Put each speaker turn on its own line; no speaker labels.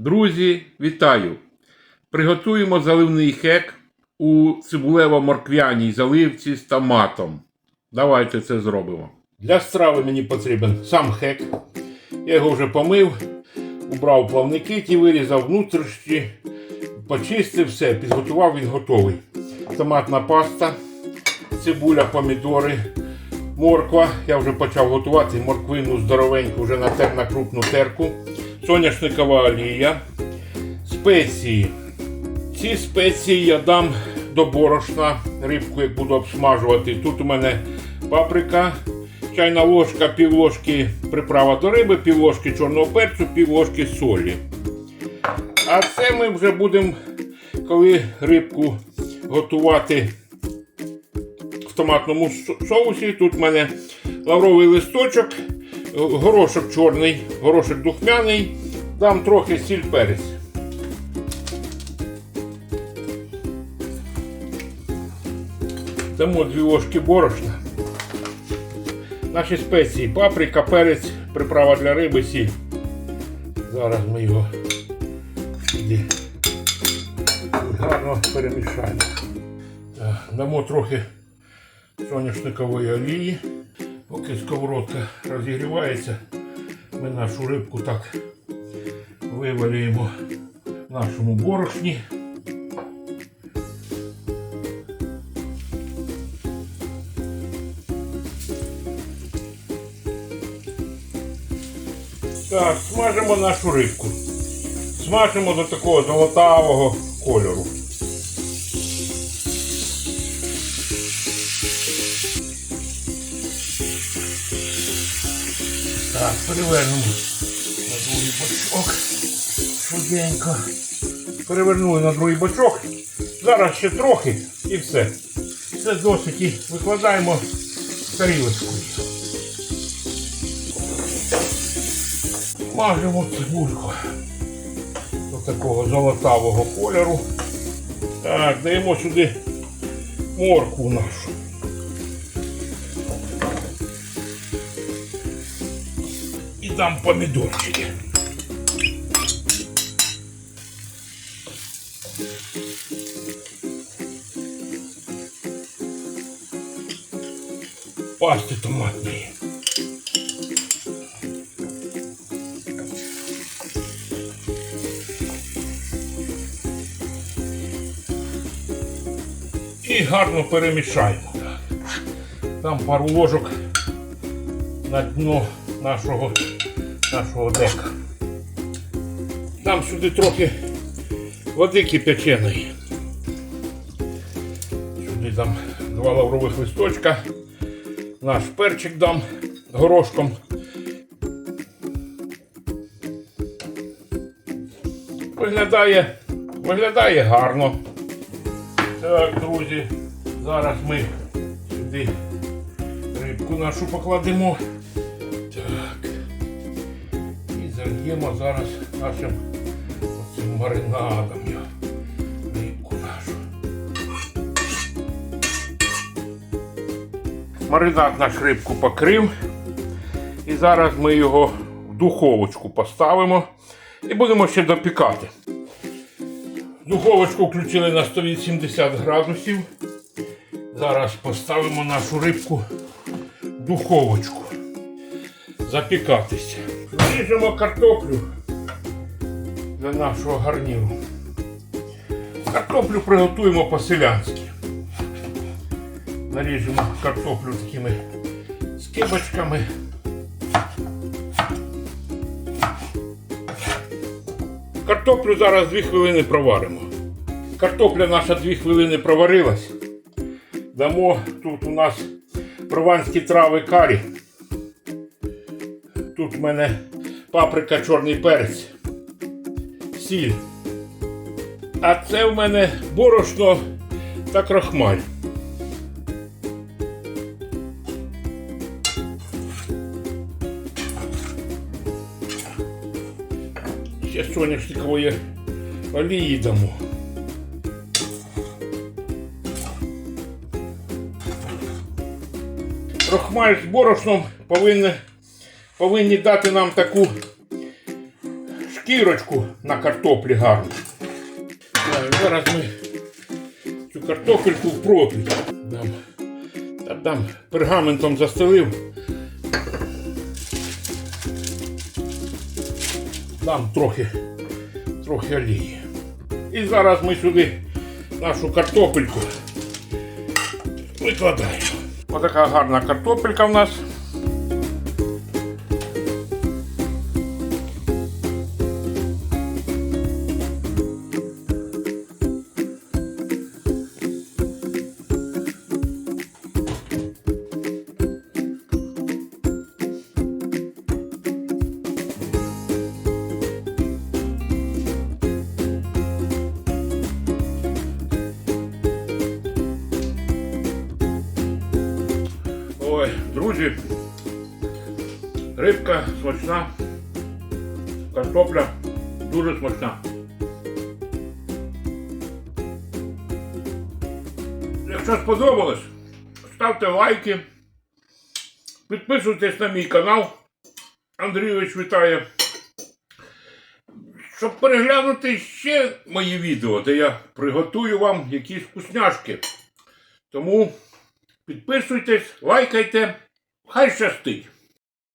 Друзі, вітаю! Приготуємо заливний хек у цибулево-морквяній заливці з томатом. Давайте це зробимо. Для страви мені потрібен сам хек. Я його вже помив, убрав плавники, ті вирізав внутрішні, почистив все, підготував, він готовий. Томатна паста, цибуля, помідори, морква. Я вже почав готувати морквину здоровеньку, вже натер на крупну терку. Соняшникова олія, спеції. Ці спеції я дам до борошна, рибку, як буду обсмажувати. Тут у мене паприка, чайна ложка, пів ложки приправа до риби, пів ложки чорного перцю, пів ложки солі. А це ми вже будемо, коли рибку готувати в томатному соусі. Тут в мене лавровий листочок, горошок чорний, горошок духмяний, дам трохи сіль перець. Дамо дві ложки борошна. Наші спеції паприка, перець, приправа для риби, сіль. Зараз ми його гарно перемішаємо. Дамо трохи соняшникової олії. Поки сковородка розігрівається, ми нашу рибку так вивалюємо в нашому борошні. Так, смажимо нашу рибку. Смажимо до такого золотавого кольору. Так, перевернемо бочок. Швиденько. Перевернули на другий бочок. Зараз ще трохи і все. Все досить і викладаємо тарілочку. Мажемо цибульку до такого золотавого кольору. Так, даємо сюди моркву нашу. І дам помідорчики. Пасти томатної. І гарно перемішаємо. Там пару ложок на дно нашого, нашого дека. Дам сюди трохи води кипяченої. Сюди дам два лаврових листочка. Наш перчик дам горошком. Виглядає, виглядає гарно. Так, друзі, зараз ми сюди рибку нашу покладемо. Так. І зальємо зараз нашим оцим маринадом. Маринад наш рибку покрив. І зараз ми його в духовочку поставимо і будемо ще допікати. Духовочку включили на 180 градусів. Зараз поставимо нашу рибку в духовочку. Запікатися. Наріжемо картоплю для нашого гарніру. Картоплю приготуємо по-селянськи. Наріжемо картоплю такими скибочками. Картоплю зараз 2 хвилини проваримо. Картопля наша 2 хвилини проварилась. Дамо тут у нас прованські трави карі. Тут в мене паприка, чорний перець, сіль. А це в мене борошно та крохмаль. Ще соняшникової олії дамо. Крохмаль з борошном повинні, повинні дати нам таку шкірочку на картоплі гарну. Зараз ми цю картопельку в профіль. Дам, та дам пергаментом застелив. Дам трохи, трохи олії. І зараз ми сюди нашу картопельку викладаємо. Ось така гарна картопелька в нас. Ой, друзі, рибка смачна, картопля дуже смачна. Якщо сподобалось, ставте лайки, підписуйтесь на мій канал. Андрійович вітає. Щоб переглянути ще мої відео, де я приготую вам якісь вкусняшки. Тому Підписуйтесь, лайкайте, хай щастить!